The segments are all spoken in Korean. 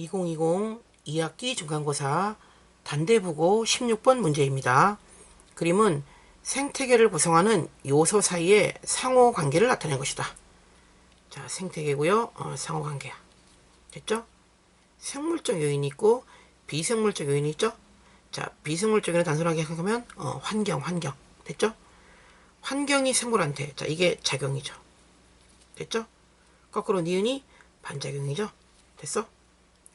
2020 2학기 중간고사 단대부고 16번 문제입니다. 그림은 생태계를 구성하는 요소 사이의 상호 관계를 나타낸 것이다. 자, 생태계고요. 어, 상호 관계야. 됐죠? 생물적 요인이 있고 비생물적 요인이 있죠? 자, 비생물적 요인을 단순하게 생각하면 어, 환경, 환경. 됐죠? 환경이 생물한테 자, 이게 작용이죠. 됐죠? 거꾸로 니은이 반작용이죠. 됐어?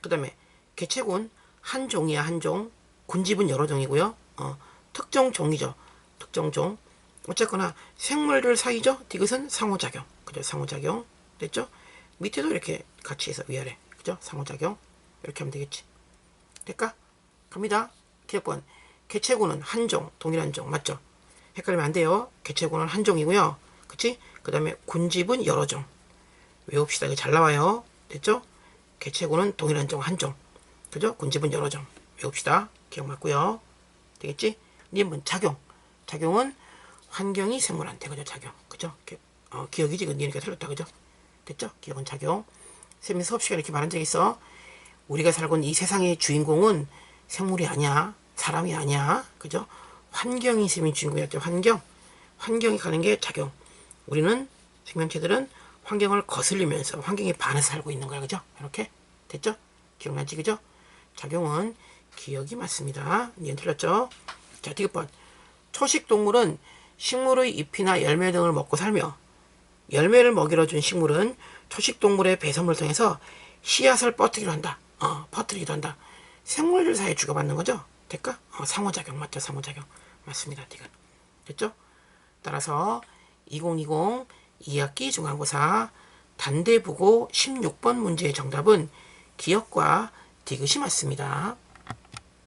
그 다음에 개체군 한 종이야 한 종. 군집은 여러 종이고요. 어, 특정 종이죠. 특정 종. 어쨌거나 생물들 사이죠. 디귿은 상호작용. 그죠? 상호작용. 됐죠? 밑에도 이렇게 같이 해서 위아래. 그죠? 상호작용. 이렇게 하면 되겠지. 될까? 갑니다. 기억번. 개체군은 한 종, 동일한 종. 맞죠? 헷갈리면 안 돼요. 개체군은 한 종이고요. 그치? 그 다음에 군집은 여러 종. 외웁시다. 이거 잘 나와요. 됐죠? 개체군은 동일한 종한 종. 그죠? 군집은 여러 종. 외웁시다. 기억 맞고요. 되겠지? 님은 작용. 작용은 환경이 생물한테 그죠? 작용. 그죠? 기, 어, 기억이지. 그 니니까 틀렸다. 그죠? 됐죠? 기억은 작용. 쌤이 수업 시간에 이렇게 말한 적 있어. 우리가 살고 있는 이 세상의 주인공은 생물이 아니야. 사람이 아니야. 그죠? 환경이 쌤이 주인공이었죠. 환경. 환경이 가는 게 작용. 우리는 생명체들은 환경을 거슬리면서 환경에 반해서 살고 있는 거야. 그죠? 이렇게. 됐죠? 기억나지? 그죠? 작용은 기억이 맞습니다. 니은 틀렸죠? 자, 디귿번. 초식 동물은 식물의 잎이나 열매 등을 먹고 살며 열매를 먹이러 준 식물은 초식 동물의 배설물을 통해서 씨앗을 뻗뜨기도 한다. 어, 퍼뜨리기도 한다. 생물들 사이에 주고받는 거죠? 될까? 어, 상호작용 맞죠? 상호작용 맞습니다. 디귿 됐죠? 따라서 2020 2학기 중간고사 단대부고 16번 문제의 정답은 기억과 디귿이 맞습니다.